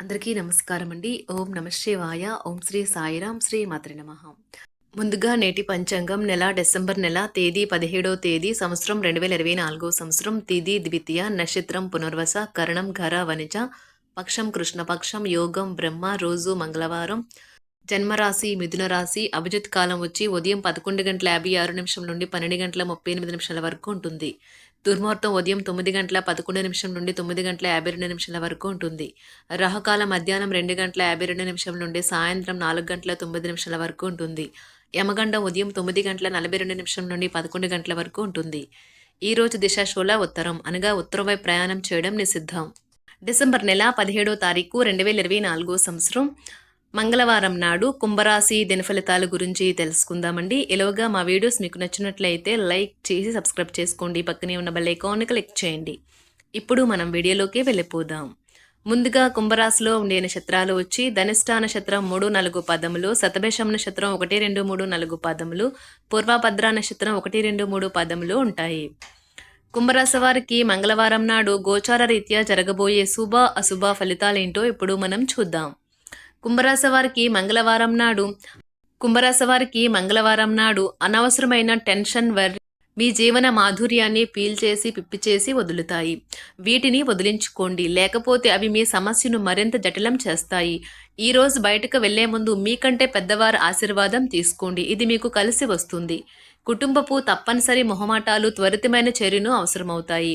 అందరికీ నమస్కారం అండి ఓం నమశివాయ ఓం శ్రీ సాయిరాం శ్రీ మాత్రి నమ. ముందుగా నేటి పంచాంగం నెల డిసెంబర్ నెల తేదీ పదిహేడో తేదీ సంవత్సరం రెండు వేల ఇరవై నాలుగో సంవత్సరం తిది ద్వితీయ నక్షత్రం పునర్వస కరణం ఘర వనిజ పక్షం కృష్ణపక్షం యోగం బ్రహ్మ రోజు మంగళవారం జన్మరాశి మిథున రాశి అభిజిత్ కాలం వచ్చి ఉదయం పదకొండు గంటల యాభై ఆరు నిమిషం నుండి పన్నెండు గంటల ముప్పై ఎనిమిది నిమిషాల వరకు ఉంటుంది. దుర్ముహూర్తం ఉదయం తొమ్మిది గంటల పదకొండు నిమిషం నుండి తొమ్మిది గంటల యాభై రెండు నిమిషాల వరకు ఉంటుంది. రహకాల మధ్యాహ్నం రెండు గంటల యాభై రెండు నిమిషం నుండి సాయంత్రం నాలుగు గంటల తొమ్మిది నిమిషాల వరకు ఉంటుంది. యమగండ ఉదయం తొమ్మిది గంటల నలభై రెండు నిమిషం నుండి పదకొండు గంటల వరకు ఉంటుంది. ఈ రోజు దిశ ఉత్తరం. అనగా ఉత్తరం వైపు ప్రయాణం చేయడం నిషిద్ధం. డిసెంబర్ నెల పదిహేడో తారీఖు రెండు వేల ఇరవై నాలుగో సంవత్సరం. మంగళవారం నాడు కుంభరాశి దినఫలితాల గురించి తెలుసుకుందామండి. ఎలాగా మా వీడియోస్ మీకు నచ్చినట్లయితే లైక్ చేసి సబ్స్క్రైబ్ చేసుకోండి. పక్కనే ఉన్న బెల్ ఐకాన్ని క్లిక్ చేయండి. ఇప్పుడు మనం వీడియోలోకి వెళ్ళిపోదాం. ముందుగా కుంభరాశిలో ఉండే నక్షత్రాలు వచ్చి ధనిష్ట నక్షత్రం మూడు నాలుగు పదములు శతభేషం నక్షత్రం ఒకటి రెండు మూడు నాలుగు పదములు పూర్వభద్ర నక్షత్రం ఒకటి రెండు మూడు పదములు ఉంటాయి. కుంభరాశి వారికి మంగళవారం నాడు గోచార రీత్యా జరగబోయే శుభ అశుభ ఫలితాలేంటో ఇప్పుడు మనం చూద్దాం. కుంభరాశి వారికి మంగళవారం నాడు కుంభరాశి వారికి మంగళవారం నాడు అనవసరమైన టెన్షన్ వర్ మీ జీవన మాధుర్యాన్ని పీల్చేసి పిప్పిచేసి వదులుతాయి. వీటిని వదిలించుకోండి. లేకపోతే అవి మీ సమస్యను మరింత జటిలం చేస్తాయి. ఈ రోజు బయటకు వెళ్ళే ముందు మీకంటే పెద్దవారి ఆశీర్వాదం తీసుకోండి. ఇది మీకు కలిసి వస్తుంది. కుటుంబపు తప్పనిసరి మొహమాటాలు త్వరితమైన చర్యను అవసరమవుతాయి.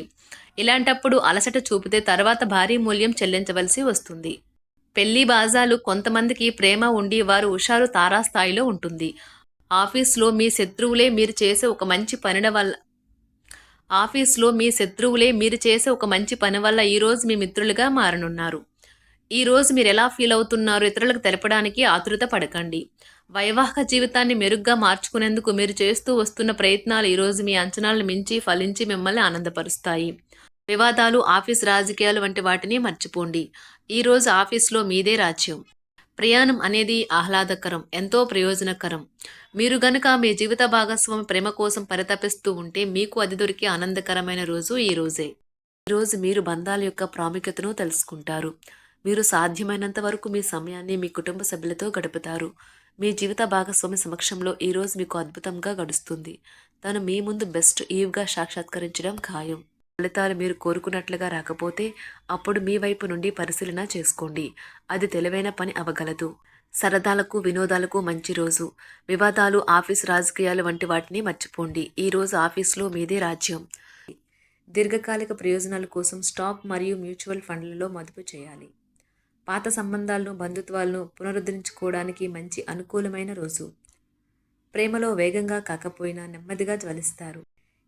ఇలాంటప్పుడు అలసట చూపితే తర్వాత భారీ మూల్యం చెల్లించవలసి వస్తుంది. పెళ్ళి బాజాలు కొంతమందికి ప్రేమ ఉండి వారు హుషారు తారాస్థాయిలో ఉంటుంది. ఆఫీస్లో మీ శత్రువులే మీరు చేసే ఒక మంచి పనిన వల్ల ఆఫీస్లో మీ శత్రువులే మీరు చేసే ఒక మంచి పని వల్ల ఈరోజు మీ మిత్రులుగా మారనున్నారు. ఈరోజు మీరు ఎలా ఫీల్ అవుతున్నారో ఇతరులకు తెలపడానికి ఆతృత పడకండి. వైవాహిక జీవితాన్ని మెరుగ్గా మార్చుకునేందుకు మీరు చేస్తూ వస్తున్న ప్రయత్నాలు ఈరోజు మీ అంచనాలను మించి ఫలించి మిమ్మల్ని ఆనందపరుస్తాయి. వివాదాలు ఆఫీస్ రాజకీయాలు వంటి వాటిని మర్చిపోండి. ఈరోజు ఆఫీస్లో మీదే రాజ్యం. ప్రయాణం అనేది ఆహ్లాదకరం ఎంతో ప్రయోజనకరం. మీరు గనక మీ జీవిత భాగస్వామి ప్రేమ కోసం పరితపిస్తూ ఉంటే మీకు అది దొరికే ఆనందకరమైన రోజు ఈ రోజే. ఈరోజు మీరు బంధాల యొక్క ప్రాముఖ్యతను తెలుసుకుంటారు. మీరు సాధ్యమైనంత వరకు మీ సమయాన్ని మీ కుటుంబ సభ్యులతో గడుపుతారు. మీ జీవిత భాగస్వామి సమక్షంలో ఈరోజు మీకు అద్భుతంగా గడుస్తుంది. తను మీ ముందు బెస్ట్ ఈవ్గా సాక్షాత్కరించడం ఖాయం. ఫలితాలు మీరు కోరుకున్నట్లుగా రాకపోతే అప్పుడు మీ వైపు నుండి పరిశీలన చేసుకోండి. అది తెలివైన పని అవగలదు. సరదాలకు వినోదాలకు మంచి రోజు. వివాదాలు ఆఫీస్ రాజకీయాలు వంటి వాటిని మర్చిపోండి. ఈ రోజు ఆఫీస్లో మీదే రాజ్యం. దీర్ఘకాలిక ప్రయోజనాల కోసం స్టాక్ మరియు మ్యూచువల్ ఫండ్లలో మదుపు చేయాలి. పాత సంబంధాలను బంధుత్వాలను పునరుద్ధరించుకోవడానికి మంచి అనుకూలమైన రోజు. ప్రేమలో వేగంగా కాకపోయినా నెమ్మదిగా జ్వలిస్తారు.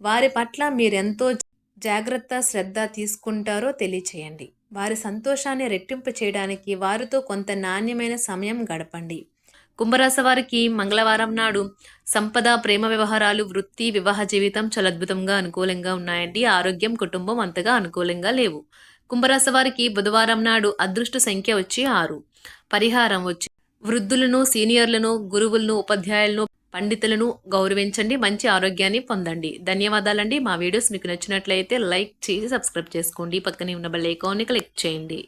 వారి పట్ల మీరెంతో జాగ్రత్త శ్రద్ధ తీసుకుంటారో తెలియచేయండి. వారి సంతోషాన్ని రెట్టింపు చేయడానికి వారితో కొంత నాణ్యమైన సమయం గడపండి. కుంభరాశి వారికి మంగళవారం నాడు సంపద ప్రేమ వ్యవహారాలు వృత్తి వివాహ జీవితం చాలా అద్భుతంగా అనుకూలంగా ఉన్నాయండి. ఆరోగ్యం కుటుంబం అంతగా అనుకూలంగా లేవు. కుంభరాశి వారికి బుధవారం నాడు అదృష్ట సంఖ్య వచ్చి ఆరు. పరిహారం వచ్చి వృద్ధులను సీనియర్లను గురువులను ఉపాధ్యాయులను పండితులను గౌరవించండి మంచి ఆరోగ్యాన్ని పొందండి. ధన్యవాదాలండి. మా వీడియోస్ మీకు నచ్చినట్లయితే లైక్ చేసి సబ్స్క్రైబ్ చేసుకోండి. పక్కనే ఉన్న బెల్ ఐకాన్ని క్లిక్ చేయండి.